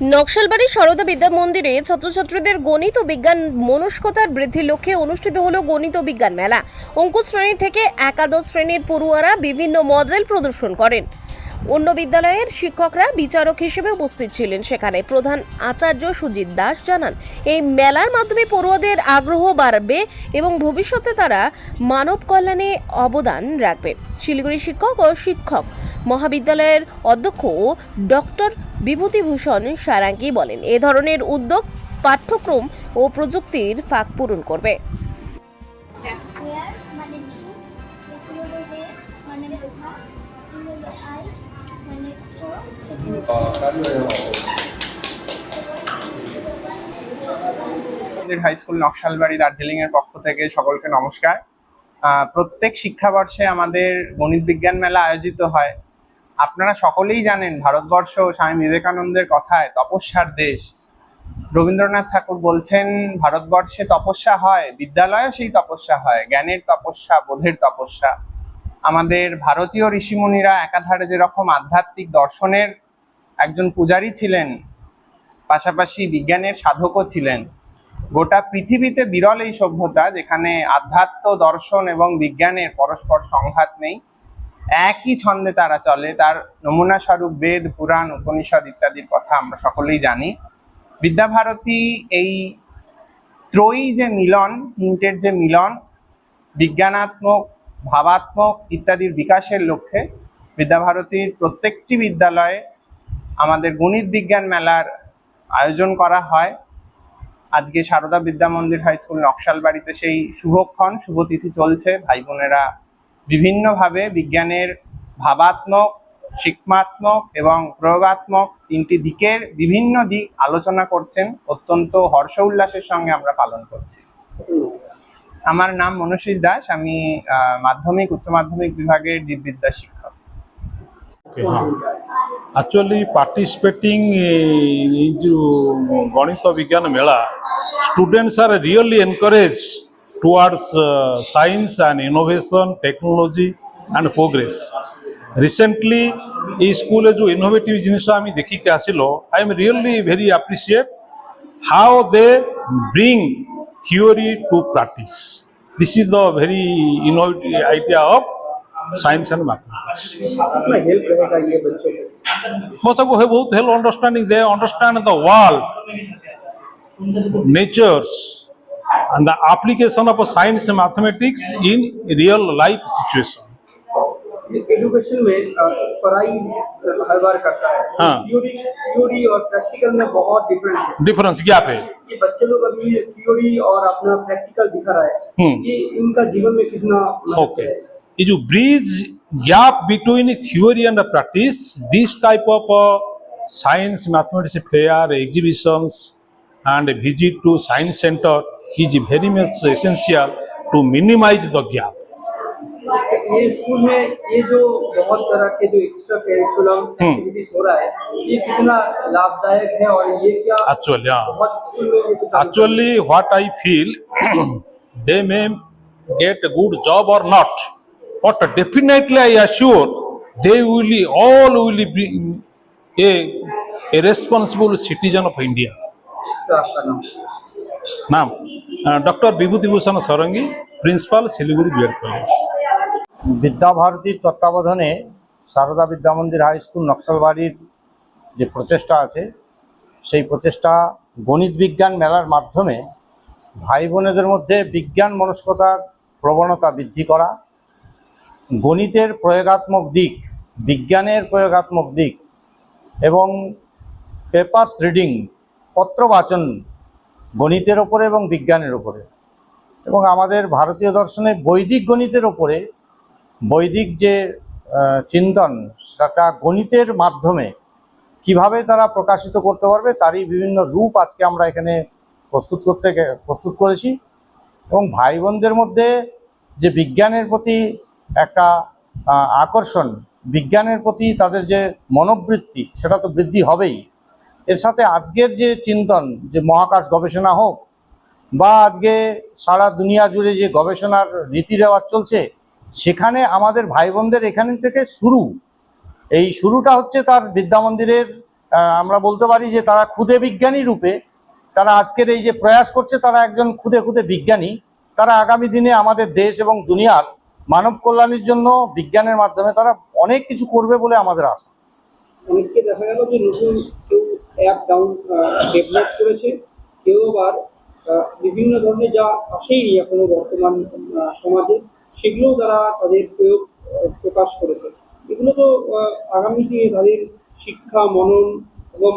নকশালবাড়ি সারদা বিদ্যা মন্দিরে ছাত্রছাত্রীদের গণিত ও বিজ্ঞান মনস্কতার বৃদ্ধির লক্ষ্যে অনুষ্ঠিত হলো গণিত ও বিজ্ঞান মেলা। অঙ্কুশ শ্রেণি থেকে একাদশ শ্রেণির পড়ুয়ারা বিভিন্ন মডেল প্রদর্শন করেন। অন্য বিদ্যালয়ের শিক্ষকরা বিচারক হিসেবে উপস্থিত ছিলেন সেখানে। প্রধান আচার্য সুজিত দাস জানান, এই মেলার মাধ্যমে পড়ুয়াদের আগ্রহ বাড়বে এবং ভবিষ্যতে তারা মানব কল্যাণে অবদান রাখবে। শিলিগুড়ি শিক্ষক ও শিক্ষক মহাবিদ্যালয়ের অধ্যক্ষ ডক্টর বিভূতিভূষণ সারাঙ্গি বলেন, এ ধরনের উদ্যোগ, পাঠ্যক্রম ও প্রযুক্তির ফাঁক পূরণ করবে। হাই স্কুল নকশালবাড়ি দার্জিলিং এর পক্ষ থেকে সকলকে নমস্কার। প্রত্যেক শিক্ষাবর্ষে আমাদের গণিত বিজ্ঞান মেলা আয়োজিত হয়। আপনারা সকলেই জানেন ভারতবর্ষ স্বামী বিবেকানন্দের কথায় তপস্যার দেশ। রবীন্দ্রনাথ ঠাকুর বলছেন, ভারতবর্ষে তপস্যা হয়, বিদ্যালয়েও সেই তপস্যা হয়, জ্ঞানের তপস্যা, বোধের তপস্যা। আমাদের ভারতীয় ঋষিমুনিরা একাধারে যেরকম আধ্যাত্মিক দর্শনের একজন পূজারী ছিলেন, পাশাপাশি বিজ্ঞানের সাধকও ছিলেন। গোটা পৃথিবীতে বিরল এই সভ্যতা, যেখানে আধ্যাত্ম, দর্শন এবং বিজ্ঞানের পরস্পর সংঘাত নেই একই ছন্দে তারা চলে। তার নমুনা স্বরূপ বেদ, পুরাণ, উপনিষদ ইত্যাদির কথা আমরা সকলেই জানি। বিদ্যাভারতী এই ত্রয়ী যে মিলন, তিনটের যে মিলন, বিজ্ঞানাত্মক, ভাবাত্মক ইত্যাদির বিকাশের লক্ষ্যে বিদ্যাভারতীর প্রত্যেকটি বিদ্যালয়ে আমাদের গণিত বিজ্ঞান মেলার আয়োজন করা হয়। আজকে সারদা বিদ্যা মন্দির হাই স্কুল নকশালবাড়িতে সেই শুভক্ষণ শুভতিথি চলছে। ভাই বোনেরা বিভিন্নভাবে বিজ্ঞানের ভাবাত্মক, শিক্ষাত্মক এবং প্রয়োগাত্মক তিনটি দিকের বিভিন্ন দিক আলোচনা করছেন অত্যন্ত হর্ষ উল্লাসের সঙ্গে আমরা পালন করছি। আমার নাম মনুষী দাস, আমি মাধ্যমিক, উচ্চ মাধ্যমিক বিভাগের জীববিদ্যা শিক্ষক। অ্যাকচুয়ালি পার্টিসিপেটিং এই যে গণিত বিজ্ঞান মেলা students are really encourage towards uh, science and innovation technology and progress recently এই স্কুলে যে ইনোভেটিভ জিনিস আমি দেখিকে আসিল I am really very appreciate how they bring theory to practice this is the very innovative idea of science and mathematics कितना help रहेगा ये बच्चों को most of have both and the application of science and mathematics in real life situation. Education में पढ़ाई हर बार करता है। हाँ। थ्योरी थ्योरी और प्रैक्टिकल में बहुत डिफरेंस है। क्या पे? बच्चे लोग अभी थ्योरी और अपना प्रैक्टिकल दिखा रहा है। हम्म। ये इनका जीवन में कितना ओके ये जो bridge gap between theory and practice this type of science mathematics fair exhibitions and to science centre center is very much essential to minimize the gap ये स्कूल में ये जो बहुत तरह के जो एक्स्ट्रा करिकुलम हम्म। एक्टिविटीज़ हो रहा है ये कितना लाभदायक है और ये क्या में ये कुछ actually what i feel they may get a good job or not but definitely i assure they will all will be a, a responsible citizen of india নাম doctor Bibhutibhushan Sarangi principal Siliguri BEd college বিদ্যাভারতীর তত্ত্বাবধানে Sarada Vidyamandir high school নকশালবাড়ির যে প্রচেষ্টা আছে, সেই প্রচেষ্টা গণিত বিজ্ঞান মেলার মাধ্যমে ভাই বোনেদের মধ্যে বিজ্ঞান মনস্কতার প্রবণতা বৃদ্ধি করা, গণিতের প্রয়োগাত্মক দিক, বিজ্ঞানের প্রয়োগাত্মক দিক এবং পেপার রিডিং, পত্র বাচন গণিতের ওপরে এবং বিজ্ঞানের ওপরে। এবং আমাদের ভারতীয় দর্শনে বৈদিক গণিতের ওপরে, বৈদিক যে চিন্তন, সেটা গণিতের মাধ্যমে কীভাবে তারা প্রকাশিত করতে পারবে, তারই বিভিন্ন রূপ আজকে আমরা এখানে প্রস্তুত করতে প্রস্তুত করেছি। এবং ভাই বোনদের মধ্যে যে বিজ্ঞানের প্রতি একটা আকর্ষণ, বিজ্ঞানের প্রতি তাদের যে মনোবৃত্তি, সেটা তো বৃদ্ধি হবেই। এর সাথে আজকের যে চিন্তন, যে মহাকাশ গবেষণা হোক, বা আজকে সারা দুনিয়া জুড়ে যে গবেষণার রীতি রেওয়াজ চলছে, সেখানে আমাদের ভাই বোনদের এখান থেকে শুরু। এই শুরুটা হচ্ছে তার বিদ্যা মন্দিরের আমরা বলতে পারি যে তারা ক্ষুদে বিজ্ঞানী রূপে, তারা আজকের এই যে প্রয়াস করছে, তারা একজন ক্ষুদে ক্ষুদে বিজ্ঞানী। তারা আগামী দিনে আমাদের দেশ এবং দুনিয়ার মানব কল্যাণের জন্য বিজ্ঞানের মাধ্যমে তারা অনেক কিছু করবে বলে আমাদের আশা। দেখা গেল যে নতুন অ্যাপ ডাউন ডেভেলপ করেছে। কেউ আবার বিভিন্ন ধরনের যা আসেই এখনও বর্তমান সমাজে, সেগুলোও তারা তাদের প্রয়োগ প্রকাশ করেছে। এগুলো তো আগামী দিনে তাদের শিক্ষা, মনন এবং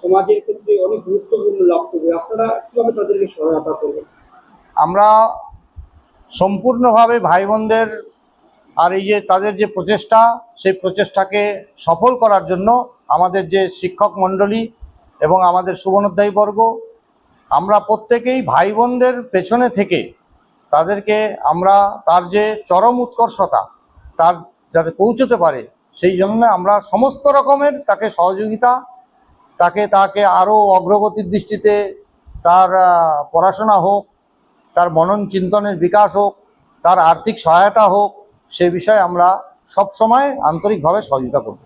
সমাজের ক্ষেত্রে অনেক গুরুত্বপূর্ণ লাভ করবে। আপনারা কীভাবে তাদেরকে সহায়তা করবেন? আমরা সম্পূর্ণভাবে ভাই বোনদের আর এই যে তাদের যে প্রচেষ্টা, সেই প্রচেষ্টাকে সফল করার জন্য আমাদের যে শিক্ষক মণ্ডলী এবং আমাদের সুবর্ণোধ্যায়ী বর্গ, আমরা প্রত্যেকেই ভাই বোনদের পেছনে থেকে তাদেরকে আমরা তার যে চরম উৎকর্ষতা, তার যাতে পৌঁছতে পারে, সেই জন্য আমরা সমস্ত রকমের তাকে সহযোগিতা, তাকে তাকে আরও অগ্রগতির দৃষ্টিতে তার পড়াশোনা হোক, তার মনন চিন্তনের বিকাশ হোক, তার আর্থিক সহায়তা হোক, সে বিষয়ে আমরা সব সময় আন্তরিকভাবে সহযোগিতা করব।